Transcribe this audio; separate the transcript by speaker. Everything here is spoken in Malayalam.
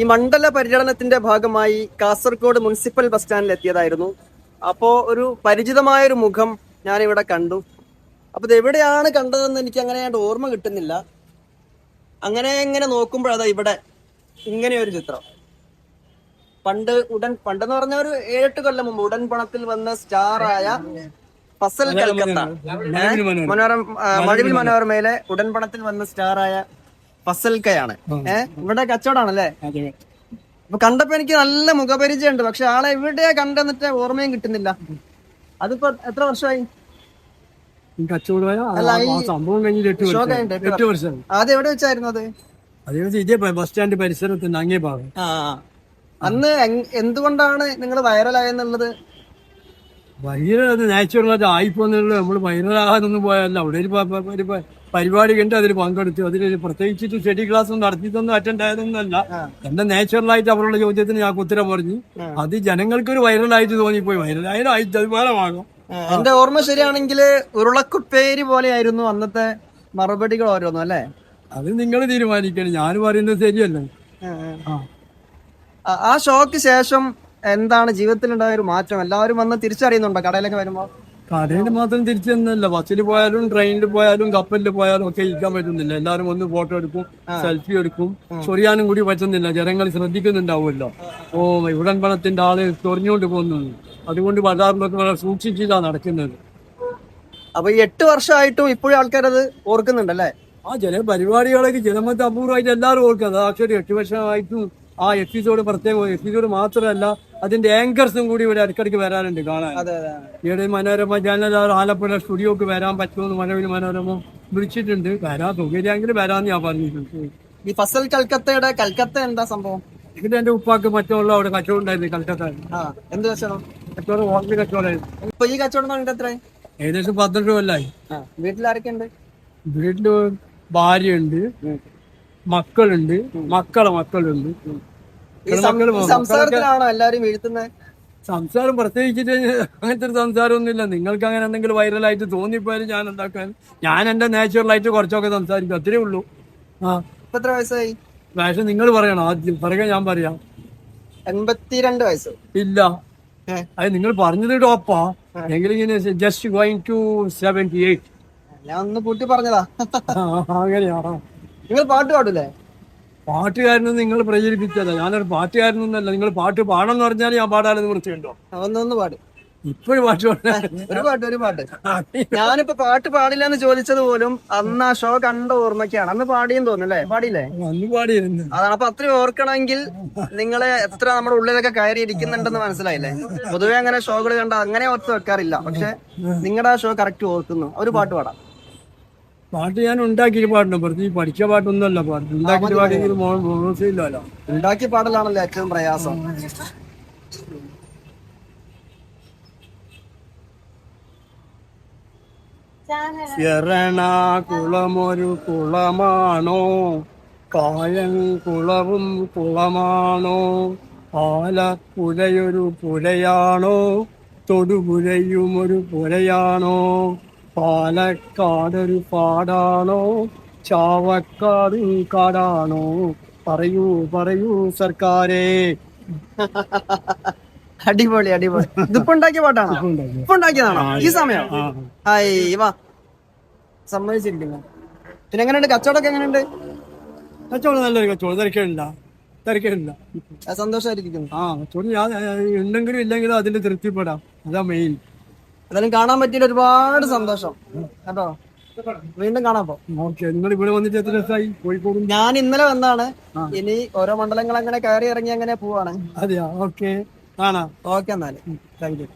Speaker 1: ഈ മണ്ഡല പര്യടനത്തിന്റെ ഭാഗമായി കാസർഗോഡ് മുനിസിപ്പൽ ബസ് സ്റ്റാൻഡിൽ എത്തിയതായിരുന്നു. അപ്പോ ഒരു പരിചിതമായ ഒരു മുഖം ഞാൻ ഇവിടെ കണ്ടു. അപ്പൊ ഇത് എവിടെയാണ് കണ്ടതെന്ന് എനിക്ക് അങ്ങനെ ഓർമ്മ കിട്ടുന്നില്ല. അങ്ങനെ ഇങ്ങനെ നോക്കുമ്പോഴതാ ഇവിടെ ഇങ്ങനെ ഒരു ചിത്രം. പണ്ട് ഉടൻ പണ്ടെന്ന് പറഞ്ഞ ഒരു ഏഴെട്ട് കൊല്ലം മുമ്പ് ഉടൻ പണത്തിൽ വന്ന സ്റ്റാറായ ഫസൽ കൽക്കത്ത.
Speaker 2: മനോരമ.
Speaker 1: മഴവിൽ മനോരമയിലെ ഉടൻ പണത്തിൽ വന്ന സ്റ്റാറായ ഫസൽക്കയാണ്. ഏഹ് ഇവിടെ കച്ചവടാണല്ലേ?
Speaker 2: അതെ.
Speaker 1: അപ്പൊ കണ്ടപ്പോ എനിക്ക് നല്ല മുഖപരിചയമുണ്ട്. പക്ഷെ ആളെ എവിടെയാ കണ്ടെന്നിട്ട് ഓർമ്മയും കിട്ടുന്നില്ല. അതിപ്പോ എത്ര വർഷമായി? എവിടെ വെച്ചായിരുന്നു അത്?
Speaker 2: അതേ ബസ് സ്റ്റാൻഡ്
Speaker 1: ആ. അന്ന് എന്തുകൊണ്ടാണ് നിങ്ങൾ വൈറലായെന്നുള്ളത്?
Speaker 2: വൈറൽ അത് നാച്ചുറലായിട്ട് ആയിപ്പോന്നുള്ളത് നമ്മൾ വൈറലാകാനൊന്നും പോയല്ല അവിടെ ഒരു പരിപാടി കണ്ട് അതിൽ പങ്കെടുത്തു. അതിൽ പ്രത്യേകിച്ചിട്ട് സ്റ്റഡി ക്ലാസ് ഒന്നും നടത്തിയിട്ടൊന്നും അറ്റൻഡ് ആയതൊന്നുമല്ല.
Speaker 1: ആ.
Speaker 2: എന്റെ നാച്ചുറലായിട്ട് അവരുടെ ചോദ്യത്തിന് ഞാൻ ഉത്തരം പറഞ്ഞു. അത് ജനങ്ങൾക്ക് ഒരു വൈറലായിട്ട് തോന്നിപ്പോയി. വൈറലായാലും ആയിട്ട് അതുപോലെമാകും
Speaker 1: എന്റെ ഓർമ്മ ശരിയാണെങ്കിൽ ഉരുളക്കുപ്പേരി പോലെയായിരുന്നു അന്നത്തെ മറുപടികൾ ഓരോന്നും അല്ലേ?
Speaker 2: അത് നിങ്ങൾ തീരുമാനിക്കണം. ഞാൻ പറയുന്നത് ശരിയല്ലേ?
Speaker 1: ആ ഷോക്ക് ശേഷം എന്താണ് ജീവിതത്തിൽ ഉണ്ടായ ഒരു മാറ്റം? എല്ലാവരും വന്ന് തിരിച്ചറിയുന്നുണ്ടോ കടയിലൊക്കെ വരുമ്പോ?
Speaker 2: കടയിൽ മാത്രം തിരിച്ചെന്നല്ല ബസ്സിൽ പോയാലും ട്രെയിനിൽ പോയാലും കപ്പലിൽ പോയാലും ഒക്കെ ഇരിക്കാൻ പറ്റുന്നില്ല. എല്ലാവരും ഒന്ന് ഫോട്ടോ എടുക്കും സെൽഫി എടുക്കും. ചൊറിയാനും കൂടി പറ്റുന്നില്ല. ജനങ്ങൾ ശ്രദ്ധിക്കുന്നുണ്ടാവുമല്ലോ. ഓ ഉടൻ പണത്തിന്റെ ആൾ ചൊറിഞ്ഞുകൊണ്ട് പോകുന്നു അതുകൊണ്ട് ബജാറിലൊക്കെ വളരെ സൂക്ഷിച്ചിട്ടാണ് നടക്കുന്നത്.
Speaker 1: അപ്പൊ ഈ എട്ട് വർഷമായിട്ടും ഇപ്പോഴും ആൾക്കാരത് ഓർക്കുന്നുണ്ടല്ലേ?
Speaker 2: ആ ചില പരിപാടികളൊക്കെ ജനമത്തെ അപൂർവമായിട്ട് എല്ലാവരും ഓർക്കുന്നത് ആക്ച്വലി എട്ട് വർഷമായിട്ടും ആ എപ്പിസോഡ് പ്രത്യേകം എപ്പിസോഡ് മാത്രമല്ല അതിന്റെ ആങ്കേഴ്സും കൂടി ഇവിടെ ഇടയ്ക്കിടയ്ക്ക് വരാനുണ്ട് കാണാൻ. ഈയിടെ മനോരമ ചാനൽ ആലപ്പുഴ സ്റ്റുഡിയോക്ക് വരാൻ പറ്റുമെന്ന് മനോരമ മനോരമ വിളിച്ചിട്ടുണ്ട്. വരാൻ സൗകര്യമെങ്കിൽ വരാന്ന് ഞാൻ പറഞ്ഞിട്ടുണ്ട്.
Speaker 1: ഈ ഫസൽ കൽക്കത്തയുടെ കൽക്കത്ത എന്താ സംഭവം?
Speaker 2: ഇതിന്റെ എന്റെ ഉപ്പാക്ക് മറ്റുള്ള അവിടെ കച്ചവടം ഉണ്ടായിരുന്നു കൽക്കത്ത
Speaker 1: എന്ത് കച്ചവടം?
Speaker 2: കച്ചവടം ഹോട്ടൽ കച്ചവടമായിരുന്നു
Speaker 1: ഇപ്പൊ ഈ കച്ചവടം തുടങ്ങിയിട്ട് എത്രയായി?
Speaker 2: ഏകദേശം പന്ത്രണ്ട് കൊല്ലായി.
Speaker 1: വീട്ടിലാരൊക്കെയുണ്ട് വീട്ടിൽ ഭാര്യ ഉണ്ട്
Speaker 2: വീട്ടിൽ ഭാര്യയുണ്ട് മക്കളുണ്ട് മക്കളെ മക്കളുണ്ട്.
Speaker 1: സംസാരത്തിലാണോ എല്ലാരും വീഴ്ത്തുന്നത്
Speaker 2: സംസാരം പ്രത്യേകിച്ചിട്ട് അങ്ങനത്തെ ഒരു സംസാരമൊന്നുമില്ല. നിങ്ങൾക്ക് അങ്ങനെ എന്തെങ്കിലും വൈറലായിട്ട് തോന്നിപ്പോയാലും ഞാൻ എന്താക്കാൻ? ഞാൻ എന്റെ നാച്ചുറലായിട്ട് കുറച്ചൊക്കെ സംസാരിക്കും. അത്രേ ഉള്ളൂ. ആ.
Speaker 1: എത്ര വയസ്സായി?
Speaker 2: പക്ഷെ നിങ്ങൾ പറയണം. ആദ്യം പറയുക ഞാൻ പറയാം.
Speaker 1: എൺപത്തിരണ്ട് വയസ്സ്.
Speaker 2: ഇല്ല. അത് നിങ്ങൾ പറഞ്ഞത് ടോപ്പാ എങ്കിലും ഇങ്ങനെ just going to seventy eight
Speaker 1: ഞാൻ ഒന്ന് പൂട്ടി പറഞ്ഞതാ.
Speaker 2: അങ്ങനെയാണോ
Speaker 1: നിങ്ങൾ പാട്ട് പാടൂലേ?
Speaker 2: പാട്ടുകാരനും നിങ്ങൾ പ്രചരിപ്പിച്ചല്ല ഞാനൊരു പാട്ടുകാരനൊന്നല്ല നിങ്ങൾ പാട്ട് പാടണമെന്ന് പറഞ്ഞാൽ ഞാൻ പാടാനെന്ന് കുറിച്ചുണ്ടോ
Speaker 1: ഒന്നൊന്ന് പാട്.
Speaker 2: ഇപ്പോഴും പാട്ട്
Speaker 1: ഒരു പാട്ട് ഒരു പാട്ട്. ഞാനിപ്പോ പാട്ട് പാടില്ല എന്ന് ചോദിച്ചത് പോലും അന്ന് ആ ഷോ കണ്ട ഓർമ്മയ്ക്കാണ്. അന്ന് പാടിയെന്ന് തോന്നുന്നല്ലേ പാടിയില്ലേ?
Speaker 2: അന്ന് പാടിയിരുന്നു
Speaker 1: അതാണ്. അപ്പൊ അത്രയും ഓർക്കണമെങ്കിൽ നിങ്ങളെ എത്ര നമ്മുടെ ഉള്ളിലൊക്കെ കയറി ഇരിക്കുന്നുണ്ടെന്ന് മനസ്സിലായില്ലേ? പൊതുവെ അങ്ങനെ ഷോകൾ കണ്ട അങ്ങനെ ഓർത്ത് വെക്കാറില്ല. പക്ഷെ നിങ്ങളുടെ ആ ഷോ കറക്റ്റ് ഓർക്കുന്നു. ഒരു പാട്ട് പാടാം.
Speaker 2: പാട്ട് ഞാൻ ഉണ്ടാക്കിയിട്ട് പാട്ടുണ്ട്. പ്രത്യേകിച്ച് പഠിച്ച പാട്ടൊന്നുമല്ല. പാട്ട് ഉണ്ടാക്കിയിട്ട് പാടിയെങ്കിൽ മോശമില്ലല്ലോ
Speaker 1: ഉണ്ടാക്കിയ പാടലാണല്ലോ ഏറ്റവും പ്രയാസം.
Speaker 2: ശരണാകുളമൊരു കുളമാണോ? കായൻ കുളവും കുളമാണോ? ആലപ്പുഴയൊരു പുഴയാണോ? തൊടുപുഴയും ഒരു പുഴയാണോ? പാലക്കാടൊരു പാടാണോ? ചാവക്കാട് കാടാണോ? പറയൂ പറയൂ സർക്കാരെ.
Speaker 1: അടിപൊളി അടിപൊളി. ഇതിപ്പോ ഉണ്ടാക്കിയ പാട്ടാണോ? ഇപ്പൊ ഉണ്ടാക്കിയതാണോ? ഈ സമയം? വാ. സമ്മതിച്ചിരിക്കുന്നു. പിന്നെ എങ്ങനെയുണ്ട്? കച്ചവടമൊക്കെ എങ്ങനെയുണ്ട്?
Speaker 2: കച്ചവടം നല്ലൊരു കച്ചവടം. തിരക്കേണ്ട
Speaker 1: തിരക്കേണ്ട സന്തോഷമായിരിക്കും
Speaker 2: ആ കച്ചവടം ഞാൻ ഉണ്ടെങ്കിലും ഇല്ലെങ്കിലും അതിന്റെ തൃപ്തിപ്പെടാം. അതാ മെയിൻ
Speaker 1: എന്തായാലും കാണാൻ പറ്റിയ ഒരുപാട് സന്തോഷം. കേട്ടോ? വീണ്ടും കാണാം
Speaker 2: ഇവിടെ വന്നിട്ട് എത്ര ദിവസമായി കോഴിക്കോട്?
Speaker 1: ഞാൻ ഇന്നലെ വന്നാണ് ഇനി ഓരോ മണ്ഡലങ്ങൾ അങ്ങനെ കയറി ഇറങ്ങി അങ്ങനെ പോവാണ്.
Speaker 2: അതെയാ? ഓക്കെ. കാണാം.
Speaker 1: ഓക്കെ എന്നാൽ. Thank you.